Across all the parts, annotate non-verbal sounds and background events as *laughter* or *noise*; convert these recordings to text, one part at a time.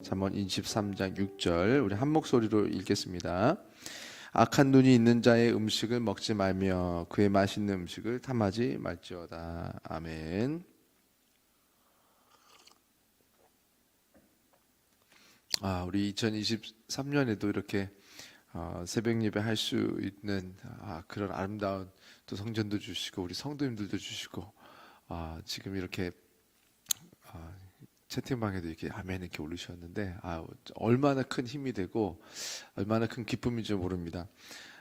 잠언 23장 6절 우리 한 목소리로 읽겠습니다. 악한 눈이 있는 자의 음식을 먹지 말며 그의 맛있는 음식을 탐하지 말지어다. 아멘. 아, 우리 2023년에도 이렇게 어, 새벽 예배 할 수 있는 아, 그런 아름다운 또 성전도 주시고 우리 성도님들도 주시고 아, 지금 이렇게 아, 채팅방에도 이렇게 아멘 이렇게 올리셨는데 아, 얼마나 큰 힘이 되고 얼마나 큰 기쁨인지 모릅니다.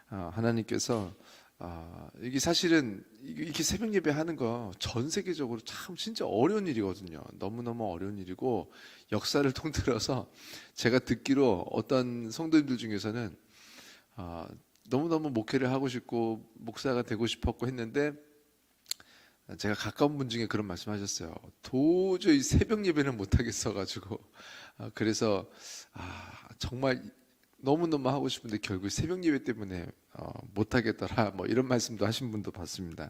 아, 하나님께서 아, 이게 사실은 이렇게 새벽 예배 하는 거 전 세계적으로 참 진짜 어려운 일이거든요. 너무너무 어려운 일이고 역사를 *laughs* 통틀어서 제가 듣기로 어떤 성도님들 중에서는 아, 너무너무 목회를 하고 싶고 목사가 되고 싶었고 했는데 제가 가까운 분 중에 그런 말씀하셨어요. 도저히 새벽 예배는 못 하겠어 가지고 아, 그래서 아, 정말 너무 너무 하고 싶은데 결국 새벽 예배 때문에 어, 못 하겠더라 뭐 이런 말씀도 하신 분도 봤습니다.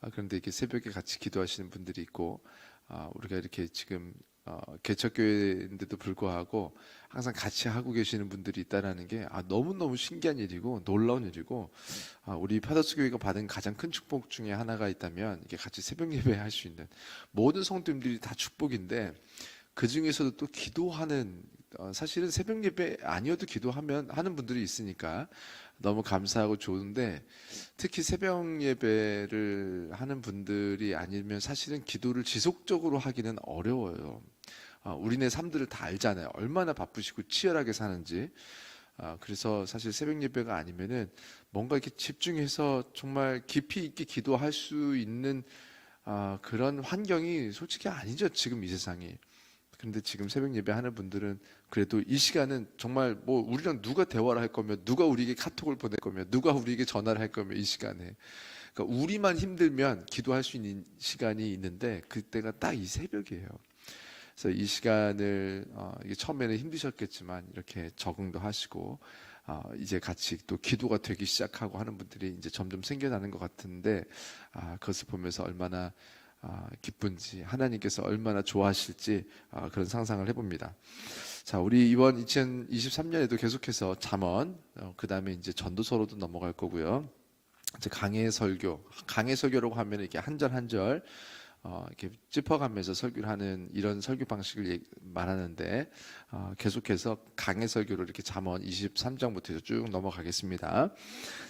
아, 그런데 이렇게 새벽에 같이 기도하시는 분들이 있고 아, 우리가 이렇게 지금 어, 개척교회인데도 불구하고 항상 같이 하고 계시는 분들이 있다라는 게 아, 너무너무 신기한 일이고 놀라운 일이고 아, 우리 파더스 교회가 받은 가장 큰 축복 중에 하나가 있다면 이게 같이 새벽 예배 할 수 있는 모든 성도님들이 다 축복인데 그 중에서도 또 기도하는 어, 사실은 새벽 예배 아니어도 기도하면 하는 분들이 있으니까 너무 감사하고 좋은데 특히 새벽 예배를 하는 분들이 아니면 사실은 기도를 지속적으로 하기는 어려워요. 아, 우리네 삶들을 다 알잖아요. 얼마나 바쁘시고 치열하게 사는지. 아, 그래서 사실 새벽 예배가 아니면은 뭔가 이렇게 집중해서 정말 깊이 있게 기도할 수 있는 아, 그런 환경이 솔직히 아니죠. 지금 이 세상이. 그런데 지금 새벽 예배 하는 분들은 그래도 이 시간은 정말 뭐 우리랑 누가 대화를 할 거며 누가 우리에게 카톡을 보낼 거며 누가 우리에게 전화를 할 거며 이 시간에 그러니까 우리만 힘들면 기도할 수 있는 시간이 있는데 그때가 딱 이 새벽이에요. 그래서 이 시간을 어, 처음에는 힘드셨겠지만 이렇게 적응도 하시고 어, 이제 같이 또 기도가 되기 시작하고 하는 분들이 이제 점점 생겨나는 것 같은데 아, 그것을 보면서 얼마나 아, 기쁜지 하나님께서 얼마나 좋아하실지 아, 그런 상상을 해봅니다. 자, 우리 이번 2023년에도 계속해서 잠언, 어, 그 다음에 이제 전도서로도 넘어갈 거고요. 이제 강해 설교, 강해 설교라고 하면 이렇게 한 절 한절 어, 이렇게 짚어가면서 설교를 하는 이런 설교 방식을 말하는데 어, 계속해서 강해 설교를 이렇게 잠언 23장부터 쭉 넘어가겠습니다.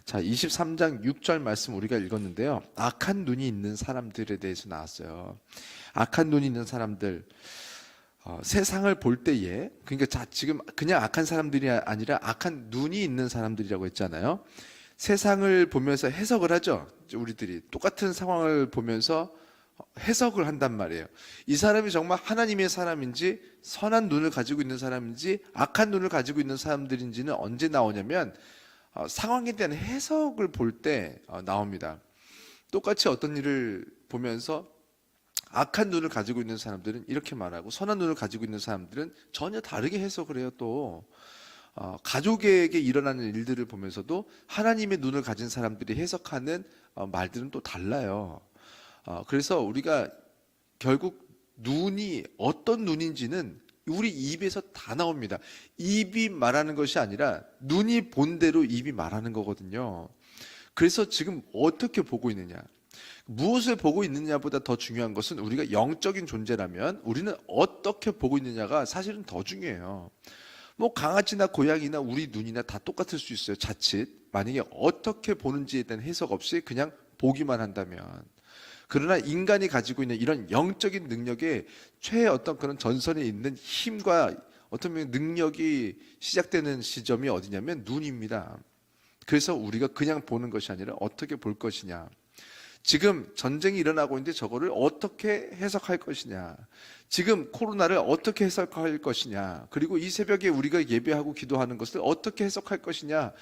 자, 23장 6절 말씀 우리가 읽었는데요. 악한 눈이 있는 사람들에 대해서 나왔어요. 악한 눈이 있는 사람들. 어, 세상을 볼 때에 그러니까 자 지금 그냥 악한 사람들이 아니라 악한 눈이 있는 사람들이라고 했잖아요. 세상을 보면서 해석을 하죠. 우리들이 똑같은 상황을 보면서 해석을 한단 말이에요. 이 사람이 정말 하나님의 사람인지 선한 눈을 가지고 있는 사람인지 악한 눈을 가지고 있는 사람들인지는 언제 나오냐면 어, 상황에 대한 해석을 볼 때 나옵니다. 똑같이 어떤 일을 보면서 악한 눈을 가지고 있는 사람들은 이렇게 말하고 선한 눈을 가지고 있는 사람들은 전혀 다르게 해석을 해요 또 어, 가족에게 일어나는 일들을 보면서도 하나님의 눈을 가진 사람들이 해석하는 어, 말들은 또 달라요 어, 그래서 우리가 결국 눈이 어떤 눈인지는 우리 입에서 다 나옵니다. 입이 말하는 것이 아니라 눈이 본 대로 입이 말하는 거거든요. 그래서 지금 어떻게 보고 있느냐? 무엇을 보고 있느냐보다 더 중요한 것은 우리가 영적인 존재라면 우리는 어떻게 보고 있느냐가 사실은 더 중요해요. 뭐 강아지나 고양이나 우리 눈이나 다 똑같을 수 있어요. 자칫. 만약에 어떻게 보는지에 대한 해석 없이 그냥 보기만 한다면 그러나 인간이 가지고 있는 이런 영적인 능력의 최 어떤 그런 전선에 있는 힘과 어떤 능력이 시작되는 시점이 어디냐면 눈입니다. 그래서 우리가 그냥 보는 것이 아니라 어떻게 볼 것이냐. 지금 전쟁이 일어나고 있는데 저거를 어떻게 해석할 것이냐. 지금 코로나를 어떻게 해석할 것이냐. 그리고 이 새벽에 우리가 예배하고 기도하는 것을 어떻게 해석할 것이냐.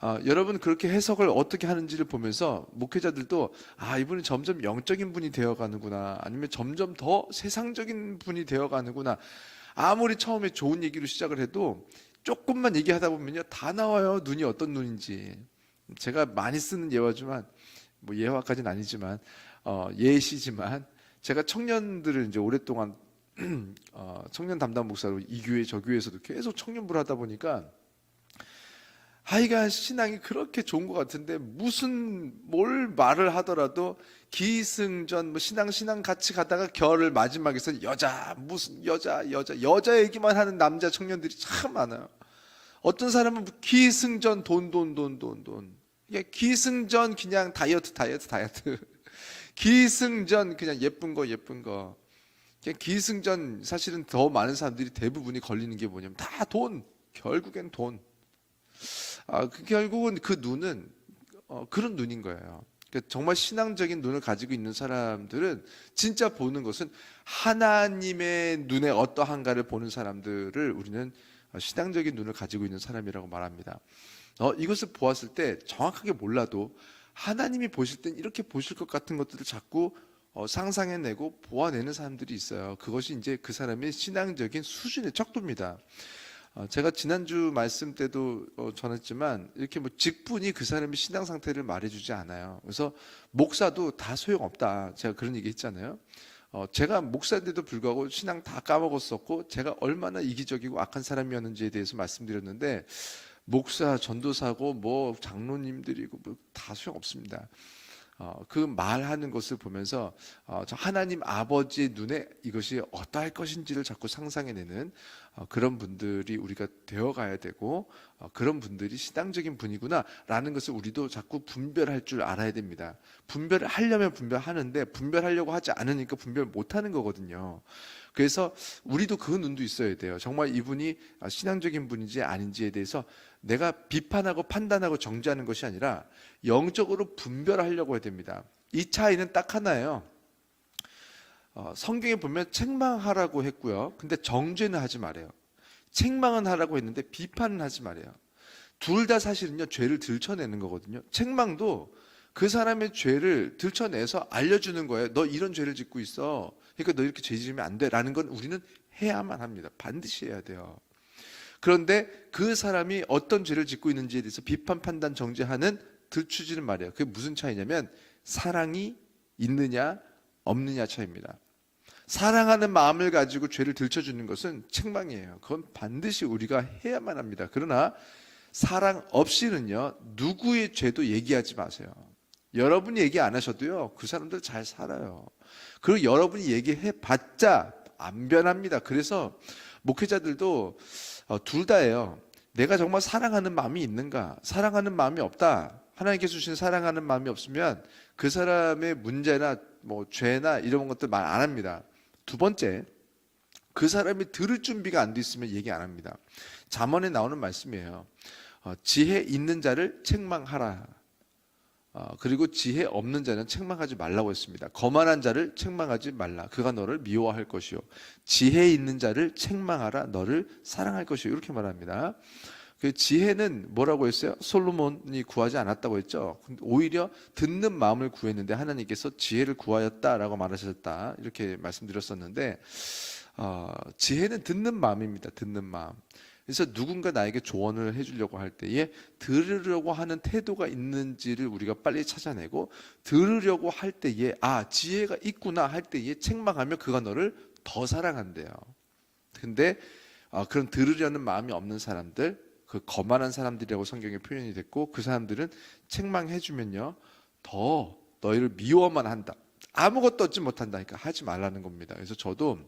아, 여러분 그렇게 해석을 어떻게 하는지를 보면서 목회자들도 아, 이분은 점점 영적인 분이 되어 가는구나. 아니면 점점 더 세상적인 분이 되어 가는구나. 아무리 처음에 좋은 얘기로 시작을 해도 조금만 얘기하다 보면요. 다 나와요. 눈이 어떤 눈인지. 제가 많이 쓰는 예화지만 뭐 예화까지는 아니지만 어, 예시지만 제가 청년들을 이제 오랫동안 *clears throat* 어, 청년 담당 목사로 이 교회 저 교회에서도 계속 청년부를 하다 보니까 하여간 신앙이 그렇게 좋은 것 같은데 무슨 뭘 말을 하더라도 기승전 뭐 신앙 신앙 같이 가다가 결을 마지막에서 여자 무슨 여자 여자 여자 얘기만 하는 남자 청년들이 참 많아요. 어떤 사람은 기승전 돈 돈 돈 돈 돈. 이게 기승전 그냥 다이어트 다이어트 다이어트. *laughs* 기승전 그냥 예쁜 거 예쁜 거. 그냥 기승전 사실은 더 많은 사람들이 대부분이 걸리는 게 뭐냐면 다 돈. 결국엔 돈. 아, 그 결국은 그 눈은 어, 그런 눈인 거예요. 그러니까 정말 신앙적인 눈을 가지고 있는 사람들은 진짜 보는 것은 하나님의 눈에 어떠한가를 보는 사람들을 우리는 신앙적인 눈을 가지고 있는 사람이라고 말합니다. 어, 이것을 보았을 때 정확하게 몰라도 하나님이 보실 땐 이렇게 보실 것 같은 것들을 자꾸 어, 상상해내고 보아내는 사람들이 있어요. 그것이 이제 그 사람의 신앙적인 수준의 척도입니다. 어, 제가 지난주 말씀 때도 어, 전했지만 이렇게 뭐 직분이 그 사람의 신앙 상태를 말해주지 않아요. 그래서 목사도 다 소용없다. 제가 그런 얘기 했잖아요. 어, 제가 목사인데도 불구하고 신앙 다 까먹었었고 제가 얼마나 이기적이고 악한 사람이었는지에 대해서 말씀드렸는데 목사, 전도사고 뭐 장로님들이고 뭐 다 소용 없습니다. 어, 그 말하는 것을 보면서 어, 저 하나님 아버지의 눈에 이것이 어떠할 것인지를 자꾸 상상해내는 어, 그런 분들이 우리가 되어가야 되고 어, 그런 분들이 신앙적인 분이구나라는 것을 우리도 자꾸 분별할 줄 알아야 됩니다. 분별을 하려면 분별하는데 분별하려고 하지 않으니까 분별 못하는 거거든요. 그래서 우리도 그 눈도 있어야 돼요. 정말 이분이 아, 신앙적인 분인지 아닌지에 대해서 내가 비판하고 판단하고 정죄하는 것이 아니라 영적으로 분별하려고 해야 됩니다. 이 차이는 딱 하나예요. 어, 성경에 보면 책망하라고 했고요. 근데 정죄는 하지 말아요. 책망은 하라고 했는데 비판은 하지 말아요. 둘 다 사실은요, 죄를 들춰내는 거거든요. 책망도 그 사람의 죄를 들춰내서 알려주는 거예요. 너 이런 죄를 짓고 있어. 그러니까 너 이렇게 죄 지으면 안 돼. 라는 건 우리는 해야만 합니다. 반드시 해야 돼요. 그런데 그 사람이 어떤 죄를 짓고 있는지에 대해서 비판, 판단, 정죄하는 들추지는 말이에요. 그게 무슨 차이냐면 사랑이 있느냐 없느냐 차이입니다. 사랑하는 마음을 가지고 죄를 들춰주는 것은 책망이에요. 그건 반드시 우리가 해야만 합니다. 그러나 사랑 없이는요 누구의 죄도 얘기하지 마세요. 여러분이 얘기 안 하셔도요 그 사람들 잘 살아요. 그리고 여러분이 얘기해 봤자 안 변합니다. 그래서 목회자들도 어, 둘 다예요. 내가 정말 사랑하는 마음이 있는가? 사랑하는 마음이 없다. 하나님께서 주신 사랑하는 마음이 없으면 그 사람의 문제나 뭐 죄나 이런 것들 말 안 합니다. 두 번째, 그 사람이 들을 준비가 안 돼 있으면 얘기 안 합니다. 잠언에 나오는 말씀이에요. 어, 지혜 있는 자를 책망하라. 어, 그리고 지혜 없는 자는 책망하지 말라고 했습니다. 거만한 자를 책망하지 말라. 그가 너를 미워할 것이요. 지혜 있는 자를 책망하라. 너를 사랑할 것이요. 이렇게 말합니다. 그 지혜는 뭐라고 했어요? 솔로몬이 구하지 않았다고 했죠. 오히려 듣는 마음을 구했는데 하나님께서 지혜를 구하였다라고 말하셨다. 이렇게 말씀드렸었는데 어, 지혜는 듣는 마음입니다. 듣는 마음. 그래서 누군가 나에게 조언을 해주려고 할 때에 들으려고 하는 태도가 있는지를 우리가 빨리 찾아내고 들으려고 할 때에 아 지혜가 있구나 할 때에 책망하면 그가 너를 더 사랑한대요. 근데 어, 그런 들으려는 마음이 없는 사람들 그 거만한 사람들이라고 성경에 표현이 됐고 그 사람들은 책망해주면요 더 너희를 미워만 한다 아무것도 얻지 못한다니까 하지 말라는 겁니다 그래서 저도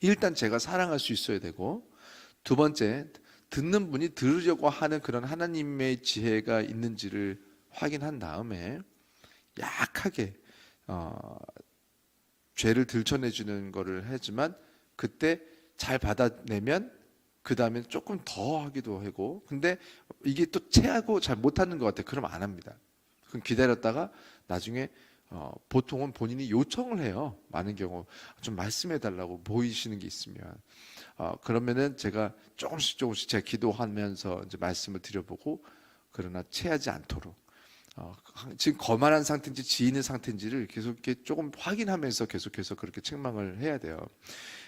일단 제가 사랑할 수 있어야 되고 두 번째 듣는 분이 들으려고 하는 그런 하나님의 지혜가 있는지를 확인한 다음에 약하게 어, 죄를 들춰내주는 거를 하지만 그때 잘 받아내면 그 다음에 조금 더 하기도 하고 근데 이게 또 체하고 잘 못하는 것 같아. 그러면 안 합니다. 그럼 기다렸다가 나중에 어, 보통은 본인이 요청을 해요. 많은 경우 좀 말씀해 달라고 보이시는 게 있으면 어, 그러면은 제가 조금씩 조금씩 제가 기도하면서 이제 말씀을 드려보고 그러나 체하지 않도록 어, 지금 거만한 상태인지 지인의 상태인지를 계속 이렇게 조금 확인하면서 계속해서 그렇게 책망을 해야 돼요.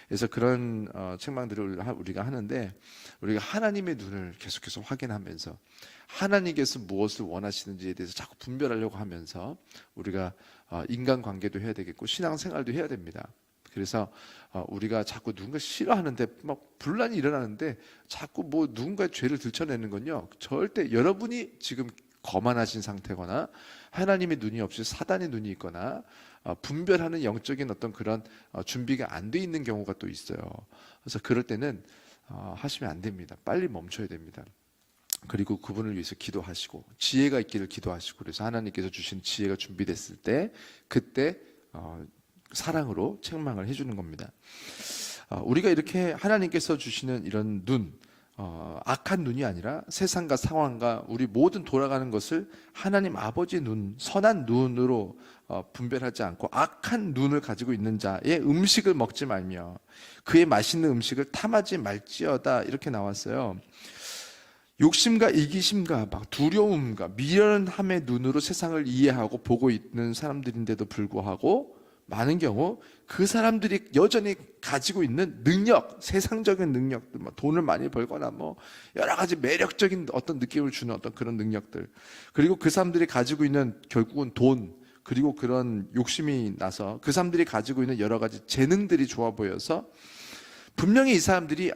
그래서 그런 어, 책망들을 하- 우리가 하는데 우리가 하나님의 눈을 계속해서 확인하면서 하나님께서 무엇을 원하시는지에 대해서 자꾸 분별하려고 하면서 우리가 어, 인간 관계도 해야 되겠고 신앙 생활도 해야 됩니다. 그래서 어, 우리가 자꾸 누군가 싫어하는데 막 분란이 일어나는데 자꾸 뭐 누군가의 죄를 들춰내는 건요. 절대 여러분이 지금 거만하신 상태거나 하나님의 눈이 없이 사단의 눈이 있거나 어, 분별하는 영적인 어떤 그런 어, 준비가 안 돼 있는 경우가 또 있어요. 그래서 그럴 때는 어, 하시면 안 됩니다. 빨리 멈춰야 됩니다. 그리고 그분을 위해서 기도하시고 지혜가 있기를 기도하시고 그래서 하나님께서 주신 지혜가 준비됐을 때 그때 어, 사랑으로 책망을 해주는 겁니다. 어, 우리가 이렇게 하나님께서 주시는 이런 눈, 어, 악한 눈이 아니라 세상과 상황과 우리 모든 돌아가는 것을 하나님 아버지의 눈, 선한 눈으로 어, 분별하지 않고 악한 눈을 가지고 있는 자의 음식을 먹지 말며 그의 맛있는 음식을 탐하지 말지어다 이렇게 나왔어요. 욕심과 이기심과 막 두려움과 미련함의 눈으로 세상을 이해하고 보고 있는 사람들인데도 불구하고 많은 경우 그 사람들이 여전히 가지고 있는 능력, 세상적인 능력들, 뭐 돈을 많이 벌거나 뭐 여러 가지 매력적인 어떤 느낌을 주는 어떤 그런 능력들, 그리고 그 사람들이 가지고 있는 결국은 돈, 그리고 그런 욕심이 나서 그 사람들이 가지고 있는 여러 가지 재능들이 좋아 보여서 분명히 이 사람들이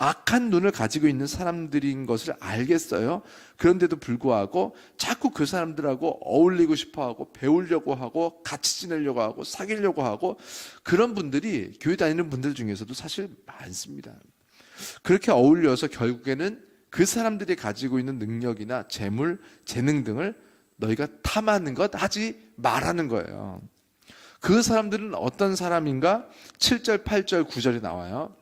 악한 눈을 가지고 있는 사람들인 것을 알겠어요. 그런데도 불구하고 자꾸 그 사람들하고 어울리고 싶어 하고 배우려고 하고 같이 지내려고 하고 사귀려고 하고 그런 분들이 교회 다니는 분들 중에서도 사실 많습니다. 그렇게 어울려서 결국에는 그 사람들이 가지고 있는 능력이나 재물, 재능 등을 너희가 탐하는 것 하지 말하는 거예요. 그 사람들은 어떤 사람인가? 7절, 8절, 9절이 나와요.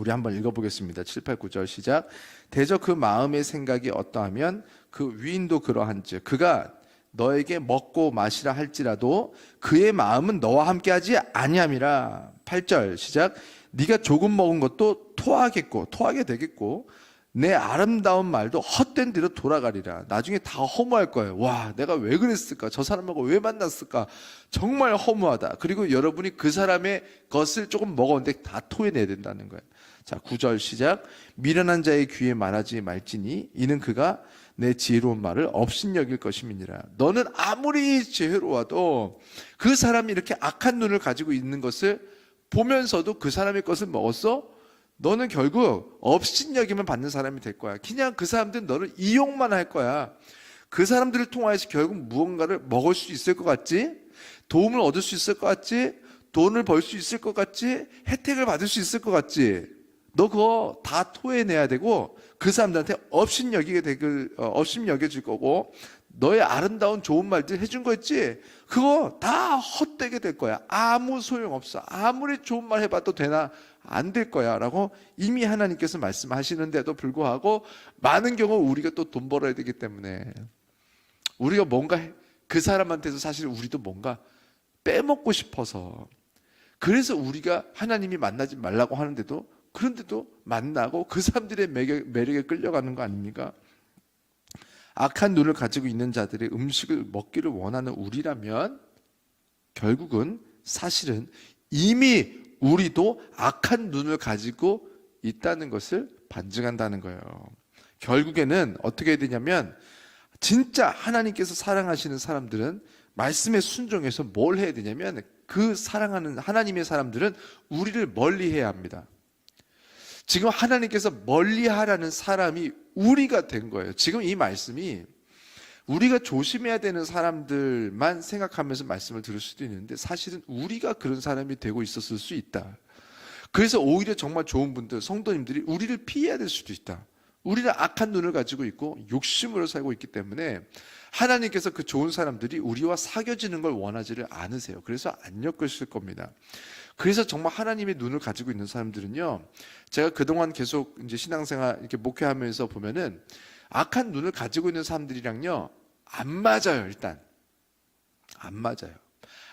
우리 한번 읽어보겠습니다. 7, 8, 9절 시작. 대저 그 마음의 생각이 어떠하면 그 위인도 그러한즉 그가 너에게 먹고 마시라 할지라도 그의 마음은 너와 함께하지 아니함이라. 8절 시작. 네가 조금 먹은 것도 토하겠고 토하게 되겠고 내 아름다운 말도 헛된 뒤로 돌아가리라. 나중에 다 허무할 거예요. 와, 내가 왜 그랬을까? 저 사람하고 왜 만났을까? 정말 허무하다. 그리고 여러분이 그 사람의 것을 조금 먹었는데 다 토해내야 된다는 거예요. 자, 9절 시작. 미련한 자의 귀에 말하지 말지니 이는 그가 내 지혜로운 말을 업신여길 것임이니라. 너는 아무리 지혜로워도 그 사람이 이렇게 악한 눈을 가지고 있는 것을 보면서도 그 사람의 것을 먹었어? 너는 결국 업신여김을 받는 사람이 될 거야. 그냥 그 사람들은 너를 이용만 할 거야. 그 사람들을 통하여서 결국 무언가를 먹을 수 있을 것 같지? 도움을 얻을 수 있을 것 같지? 돈을 벌 수 있을 것 같지? 혜택을 받을 수 있을 것 같지? 너 그거 다 토해내야 되고 그 사람들한테 업신 여기게 되길 어, 업신 여겨질 거고 너의 아름다운 좋은 말들 해준 거 있지? 그거 다 헛되게 될 거야. 아무 소용 없어. 아무리 좋은 말 해봐도 되나 안 될 거야라고 이미 하나님께서 말씀하시는데도 불구하고 많은 경우 우리가 또 돈 벌어야 되기 때문에 우리가 뭔가 해- 그 사람한테서 사실 우리도 뭔가 빼먹고 싶어서 그래서 우리가 하나님이 만나지 말라고 하는데도 그런데도 만나고 그 사람들의 매력, 매력 에 끌려가는 거 아닙니까? 악한 눈을 가지고 있는 자들의 음식을 먹기를 원하는 우리라면 결국은 사실은 이미 우리도 악한 눈을 가지고 있다는 것을 반증한다는 거예요. 결국에는 어떻게 해야 되냐면 진짜 하나님께서 사랑하시는 사람들은 말씀에 순종해서 뭘 해야 되냐면 그 사랑하는 하나님의 사람들은 우리를 멀리 해야 합니다. 지금 하나님께서 멀리 하라는 사람이 우리가 된 거예요. 지금 이 말씀이 우리가 조심해야 되는 사람들만 생각하면서 말씀을 들을 수도 있는데 사실은 우리가 그런 사람이 되고 있었을 수 있다. 그래서 오히려 정말 좋은 분들, 성도님들이 우리를 피해야 될 수도 있다. 우리는 악한 눈을 가지고 있고 욕심으로 살고 있기 때문에 하나님께서 그 좋은 사람들이 우리와 사귀어지는 걸 원하지를 않으세요. 그래서 안 엮으실 겁니다. 그래서 정말 하나님의 눈을 가지고 있는 사람들은요, 제가 그동안 계속 이제 신앙생활 이렇게 목회하면서 보면은 악한 눈을 가지고 있는 사람들이랑요, 안 맞아요, 일단. 안 맞아요.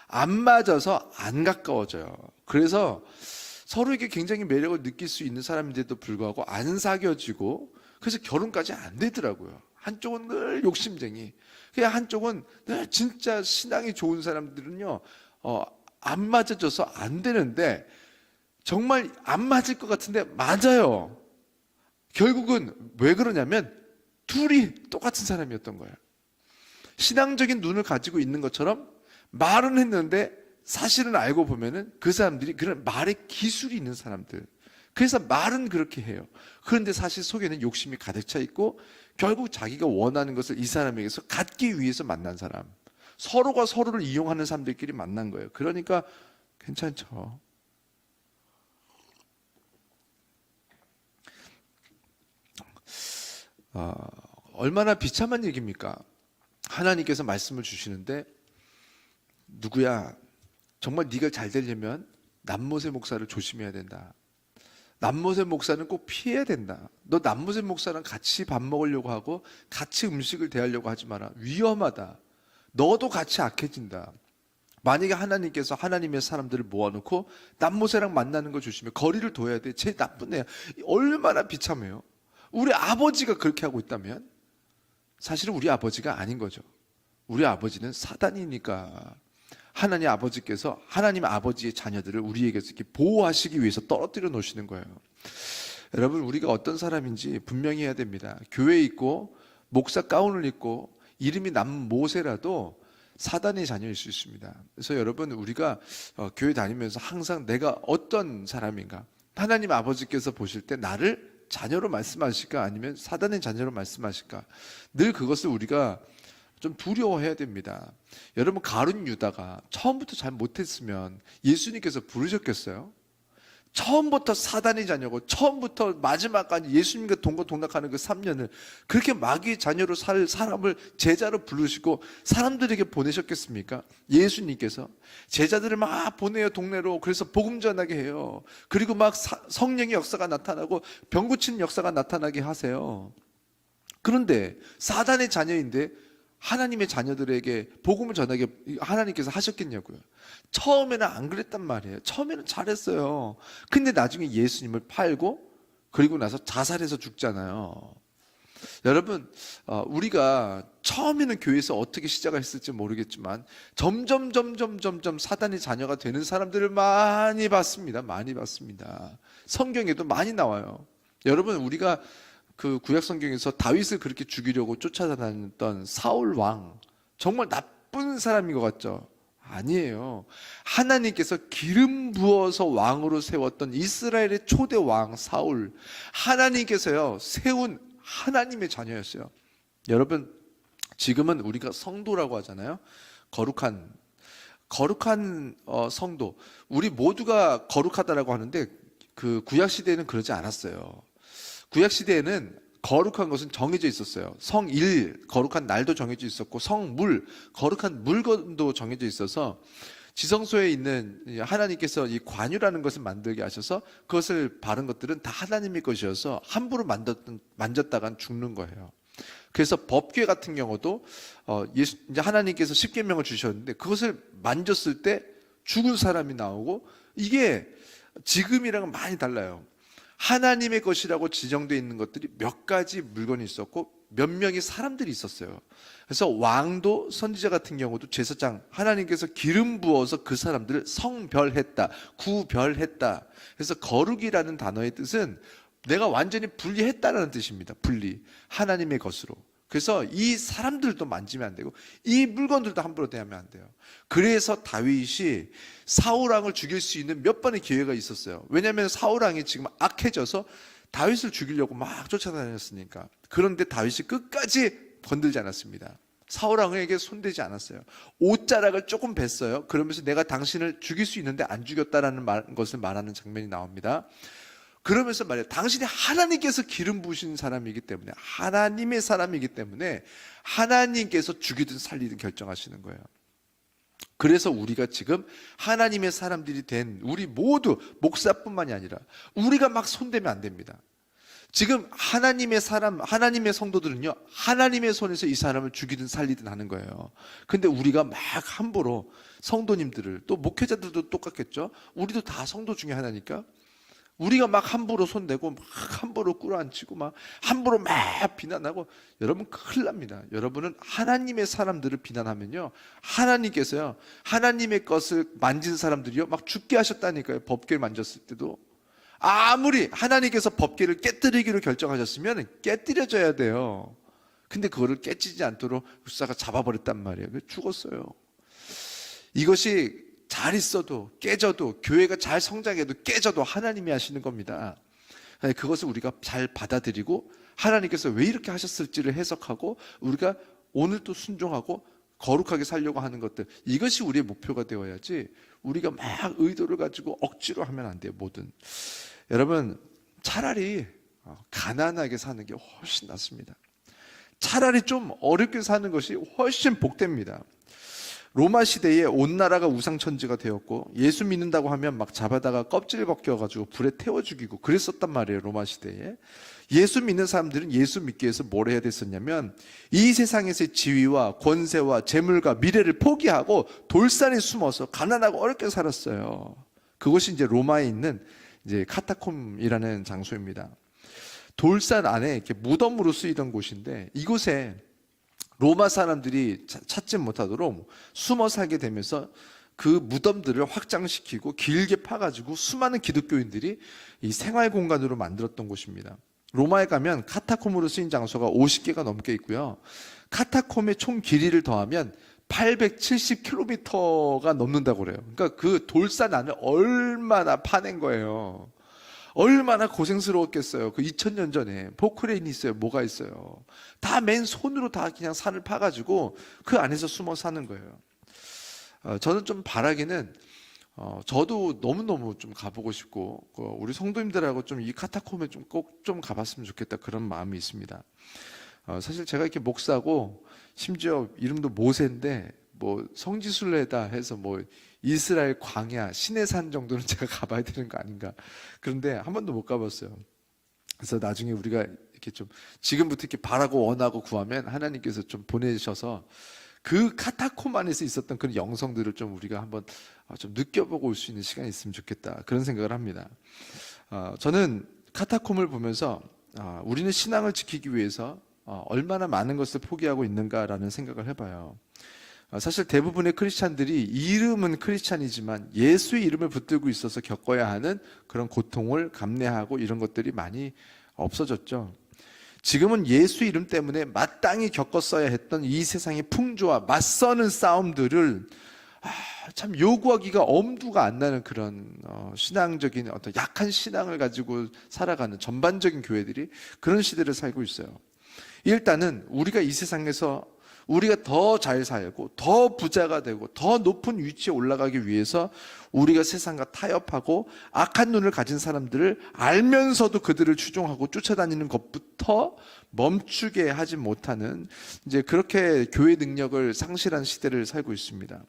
안 맞아서 안 가까워져요. 그래서 서로에게 굉장히 매력을 느낄 수 있는 사람인데도 불구하고 안 사귀어지고 그래서 결혼까지 안 되더라고요. 한쪽은 늘 욕심쟁이. 그냥 한쪽은 늘 진짜 신앙이 좋은 사람들은요, 어, 안 맞아줘서 안 되는데 정말 안 맞을 것 같은데 맞아요. 결국은 왜 그러냐면 둘이 똑같은 사람이었던 거예요. 신앙적인 눈을 가지고 있는 것처럼 말은 했는데 사실은 알고 보면은 그 사람들이 그런 말의 기술이 있는 사람들. 그래서 말은 그렇게 해요. 그런데 사실 속에는 욕심이 가득 차 있고 결국 자기가 원하는 것을 이 사람에게서 갖기 위해서 만난 사람. 서로가 서로를 이용하는 사람들끼리 만난 거예요. 그러니까 괜찮죠. 아, 얼마나 비참한 얘기입니까? 하나님께서 말씀을 주시는데 누구야? 정말 네가 잘 되려면 남모세 목사를 조심해야 된다. 남모세 목사는 꼭 피해야 된다. 너 남모세 목사랑 같이 밥 먹으려고 하고 같이 음식을 대하려고 하지 마라. 위험하다. 너도 같이 악해진다. 만약에 하나님께서 하나님의 사람들을 모아놓고 남모세랑 만나는 거 조심해. 거리를 둬야 돼. 제 나쁜 애야. 얼마나 비참해요. 우리 아버지가 그렇게 하고 있다면 사실은 우리 아버지가 아닌 거죠. 우리 아버지는 사단이니까 하나님 아버지께서 하나님 아버지의 자녀들을 우리에게서 이렇게 보호하시기 위해서 떨어뜨려 놓으시는 거예요. 여러분 우리가 어떤 사람인지 분명히 해야 됩니다. 교회에 있고 목사 가운을 입고 이름이 남모세라도 사단의 자녀일 수 있습니다. 그래서 여러분 우리가 어, 교회 다니면서 항상 내가 어떤 사람인가 하나님 아버지께서 보실 때 나를 자녀로 말씀하실까 아니면 사단의 자녀로 말씀하실까 늘 그것을 우리가 좀 두려워해야 됩니다. 여러분 가룟 유다가 처음부터 잘 못했으면 예수님께서 부르셨겠어요? 처음부터 사단의 자녀고 처음부터 마지막까지 예수님과 동거동락하는 그 3년을 그렇게 마귀의 자녀로 살 사람을 제자로 부르시고 사람들에게 보내셨겠습니까? 예수님께서 제자들을 막 보내요 동네로 그래서 복음 전하게 해요. 그리고 막 사- 성령의 역사가 나타나고 병 고치는 역사가 나타나게 하세요. 그런데 사단의 자녀인데 하나님의 자녀들에게 복음을 전하게 하나님께서 하셨겠냐고요. 처음에는 안 그랬단 말이에요. 처음에는 잘했어요. 근데 나중에 예수님을 팔고 그리고 나서 자살해서 죽잖아요. 여러분, 어, 우리가 처음에는 교회에서 어떻게 시작을 했을지 모르겠지만 점점 점점 점점 사단의 자녀가 되는 사람들을 많이 봤습니다. 많이 봤습니다. 성경에도 많이 나와요. 여러분, 우리가 그 구약 성경에서 다윗을 그렇게 죽이려고 쫓아다녔던 사울 왕 정말 나쁜 사람인 것 같죠? 아니에요. 하나님께서 기름 부어서 왕으로 세웠던 이스라엘의 초대 왕 사울 하나님께서요 세운 하나님의 자녀였어요. 여러분 지금은 우리가 성도라고 하잖아요. 거룩한 거룩한 어, 성도 우리 모두가 거룩하다라고 하는데 그 구약 시대에는 그러지 않았어요. 구약 시대에는 거룩한 것은 정해져 있었어요. 성일 거룩한 날도 정해져 있었고 성물 거룩한 물건도 정해져 있어서 지성소에 있는 이 하나님께서 이 관유라는 것을 만들게 하셔서 그것을 바른 것들은 다 하나님의 것이어서 함부로 만졌던 만졌다간 죽는 거예요. 그래서 법궤 같은 경우도 어 예수 이제 하나님께서 십계명을 주셨는데 그것을 만졌을 때 죽은 사람이 나오고 이게 지금이랑은 많이 달라요. 하나님의 것이라고 지정되어 있는 것들이 몇 가지 물건이 있었고 몇 명의 사람들이 있었어요. 그래서 왕도 선지자 같은 경우도 제사장 하나님께서 기름 부어서 그 사람들을 성별했다, 구별했다. 그래서 거룩이라는 단어의 뜻은 내가 완전히 분리했다라는 뜻입니다. 분리 하나님의 것으로. 그래서 이 사람들도 만지면 안 되고 이 물건들도 함부로 대하면 안 돼요. 그래서 다윗이 사울왕을 죽일 수 있는 몇 번의 기회가 있었어요. 왜냐하면 사울왕이 지금 악해져서 다윗을 죽이려고 막 쫓아다녔으니까. 그런데 다윗이 끝까지 건들지 않았습니다. 사울왕에게 손대지 않았어요. 옷자락을 조금 뱄어요. 그러면서 내가 당신을 죽일 수 있는데 안 죽였다라는 말, 것을 말하는 장면이 나옵니다. 그러면서 말이에요. 당신이 하나님께서 기름 부으신 사람이기 때문에 하나님의 사람이기 때문에 하나님께서 죽이든 살리든 결정하시는 거예요. 그래서 우리가 지금 하나님의 사람들이 된 우리 모두 목사뿐만이 아니라 우리가 막 손대면 안 됩니다. 지금 하나님의 사람, 하나님의 성도들은요, 하나님의 손에서 이 사람을 죽이든 살리든 하는 거예요. 근데 우리가 막 함부로 성도님들을, 또 목회자들도 똑같겠죠? 우리도 다 성도 중에 하나니까. 우리가 막 함부로 손대고 막 함부로 꿇어앉히고 막 함부로 막 비난하고 여러분 큰일 납니다. 여러분은 하나님의 사람들을 비난하면요. 하나님께서요. 하나님의 것을 만진 사람들이요. 막 죽게 하셨다니까요. 법궤를 만졌을 때도 아무리 하나님께서 법궤를 깨뜨리기로 결정하셨으면 깨뜨려져야 돼요. 근데 그거를 깨지지 않도록 율사가 잡아버렸단 말이에요. 죽었어요. 이것이 잘 있어도 깨져도 교회가 잘 성장해도 깨져도 하나님이 하시는 겁니다. 그것을 우리가 잘 받아들이고 하나님께서 왜 이렇게 하셨을지를 해석하고 우리가 오늘도 순종하고 거룩하게 살려고 하는 것들 이것이 우리의 목표가 되어야지 우리가 막 의도를 가지고 억지로 하면 안 돼요 뭐든. 여러분 차라리 어, 가난하게 사는 게 훨씬 낫습니다. 차라리 좀 어렵게 사는 것이 훨씬 복됩니다 로마 시대에 온 나라가 우상천지가 되었고 예수 믿는다고 하면 막 잡아다가 껍질 벗겨가지고 불에 태워 죽이고 그랬었단 말이에요 로마 시대에. 예수 믿는 사람들은 예수 믿기 위해서 뭘 해야 됐었냐면 이 세상에서의 지위와 권세와 재물과 미래를 포기하고 돌산에 숨어서 가난하고 어렵게 살았어요. 그것이 이제 로마에 있는 이제 카타콤이라는 장소입니다. 돌산 안에 이렇게 무덤으로 쓰이던 곳인데 이곳에 로마 사람들이 차- 찾지 못하도록 숨어 살게 되면서 그 무덤들을 확장시키고 길게 파가지고 수많은 기독교인들이 이 생활 공간으로 만들었던 곳입니다. 로마에 가면 카타콤으로 쓰인 장소가 50개가 넘게 있고요. 카타콤의 총 길이를 더하면 870km가 넘는다고 그래요. 그러니까 그 돌산 안을 얼마나 파낸 거예요. 얼마나 고생스러웠겠어요. 그 2000년 전에 포크레인이 있어요. 뭐가 있어요. 다 맨 손으로 다 그냥 산을 파가지고 그 안에서 숨어 사는 거예요. 어, 저는 좀 바라기는 어, 저도 너무너무 좀 가보고 싶고 그 우리 성도님들하고 좀 이 카타콤에 좀꼭좀 가봤으면 좋겠다 그런 마음이 있습니다. 어, 사실 제가 이렇게 목사고 심지어 이름도 모세인데 뭐 성지순례다 해서 뭐 이스라엘 광야 시내산 정도는 *laughs* 제가 가봐야 되는 거 아닌가 그런데 한 번도 못 가봤어요. 그래서 나중에 우리가 이렇게 좀 지금부터 이렇게 바라고 원하고 구하면 하나님께서 좀 보내주셔서 그 카타콤 안에서 있었던 그런 영성들을 좀 우리가 한번 어, 좀 느껴보고 올 수 있는 시간이 있으면 좋겠다 그런 생각을 합니다. 어, 저는 카타콤을 보면서 어, 우리는 신앙을 지키기 위해서 어, 얼마나 많은 것을 포기하고 있는가라는 생각을 해봐요. 어, 사실 대부분의 크리스찬들이 이름은 크리스찬이지만 예수의 이름을 붙들고 있어서 겪어야 하는 그런 고통을 감내하고 이런 것들이 많이 없어졌죠. 지금은 예수 이름 때문에 마땅히 겪었어야 했던 이 세상의 풍조와 맞서는 싸움들을 아, 참 요구하기가 엄두가 안 나는 그런 어, 신앙적인 어떤 약한 신앙을 가지고 살아가는 전반적인 교회들이 그런 시대를 살고 있어요. 일단은 우리가 이 세상에서 우리가 더 잘 살고 더 부자가 되고 더 높은 위치에 올라가기 위해서 우리가 세상과 타협하고 악한 눈을 가진 사람들을 알면서도 그들을 추종하고 쫓아다니는 것부터 멈추게 하지 못하는 이제 그렇게 교회 능력을 상실한 시대를 살고 있습니다.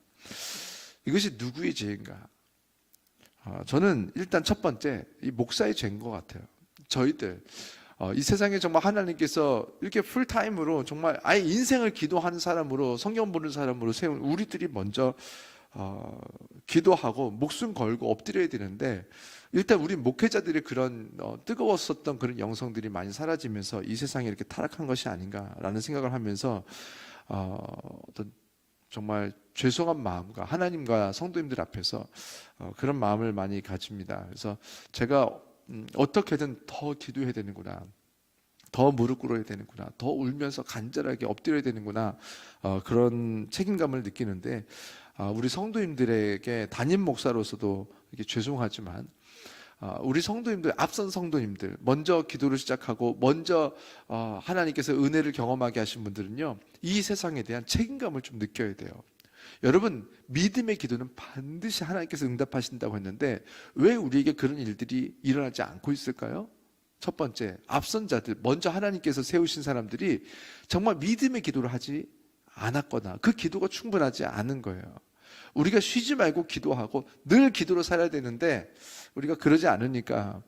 이것이 누구의 죄인가? 어, 저는 일단 첫 번째 이 목사의 죄인 것 같아요. 저희들 어, 이 세상에 정말 하나님께서 이렇게 풀타임으로 정말 아예 인생을 기도하는 사람으로 성경 보는 사람으로 세운 우리들이 먼저 어, 기도하고 목숨 걸고 엎드려야 되는데 일단 우리 목회자들의 그런 어, 뜨거웠었던 그런 영성들이 많이 사라지면서 이 세상에 이렇게 타락한 것이 아닌가라는 생각을 하면서 어, 어떤 정말 죄송한 마음과 하나님과 성도님들 앞에서 어, 그런 마음을 많이 가집니다. 그래서 제가 음, 어떻게든 더 기도해야 되는구나. 더 무릎 꿇어야 되는구나. 더 울면서 간절하게 엎드려야 되는구나. 어, 그런 책임감을 느끼는데 아, 우리 성도님들에게 담임 목사로서도 이게 죄송하지만 아, 우리 성도님들 앞선 성도님들 먼저 기도를 시작하고 먼저 어, 하나님께서 은혜를 경험하게 하신 분들은요 이 세상에 대한 책임감을 좀 느껴야 돼요. 여러분 믿음의 기도는 반드시 하나님께서 응답하신다고 했는데 왜 우리에게 그런 일들이 일어나지 않고 있을까요? 첫 번째 앞선 자들 먼저 하나님께서 세우신 사람들이 정말 믿음의 기도를 하지 않았거나 그 기도가 충분하지 않은 거예요. 우리가 쉬지 말고 기도하고 늘 기도로 살아야 되는데 우리가 그러지 않으니까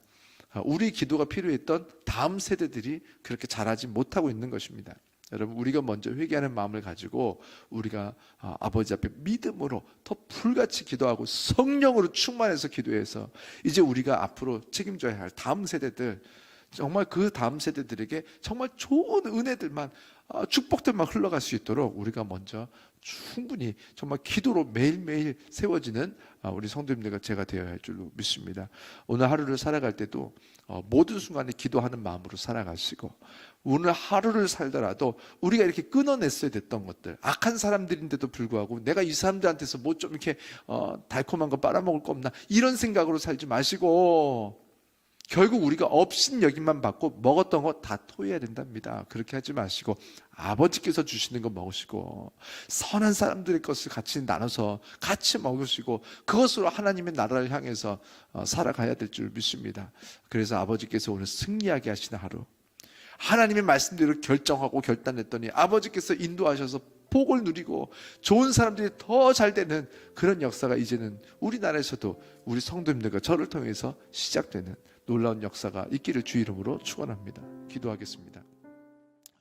우리 기도가 필요했던 다음 세대들이 그렇게 잘하지 못하고 있는 것입니다. 여러분 우리가 먼저 회개하는 마음을 가지고 우리가 아, 아버지 앞에 믿음으로 더 불같이 기도하고 성령으로 충만해서 기도해서 이제 우리가 앞으로 책임져야 할 다음 세대들 정말 그 다음 세대들에게 정말 좋은 은혜들만 아, 축복들만 흘러갈 수 있도록 우리가 먼저 충분히 정말 기도로 매일매일 세워지는 아, 우리 성도님들과 제가 되어야 할 줄로 믿습니다. 오늘 하루를 살아갈 때도 어, 모든 순간에 기도하는 마음으로 살아가시고 오늘 하루를 살더라도 우리가 이렇게 끊어냈어야 됐던 것들 악한 사람들인데도 불구하고 내가 이 사람들한테서 뭐 좀 이렇게 어, 달콤한 거 빨아먹을 거 없나 이런 생각으로 살지 마시고 결국 우리가 업신 여기만 받고 먹었던 거 다 토해야 된답니다. 그렇게 하지 마시고 아버지께서 주시는 거 먹으시고 선한 사람들의 것을 같이 나눠서 같이 먹으시고 그것으로 하나님의 나라를 향해서 어, 살아가야 될 줄 믿습니다. 그래서 아버지께서 오늘 승리하게 하시는 하루 하나님의 말씀대로 결정하고 결단했더니 아버지께서 인도하셔서 복을 누리고 좋은 사람들이 더 잘 되는 그런 역사가 이제는 우리나라에서도 우리 성도님들과 저를 통해서 시작되는 놀라운 역사가 있기를 주 이름으로 축원합니다. 기도하겠습니다.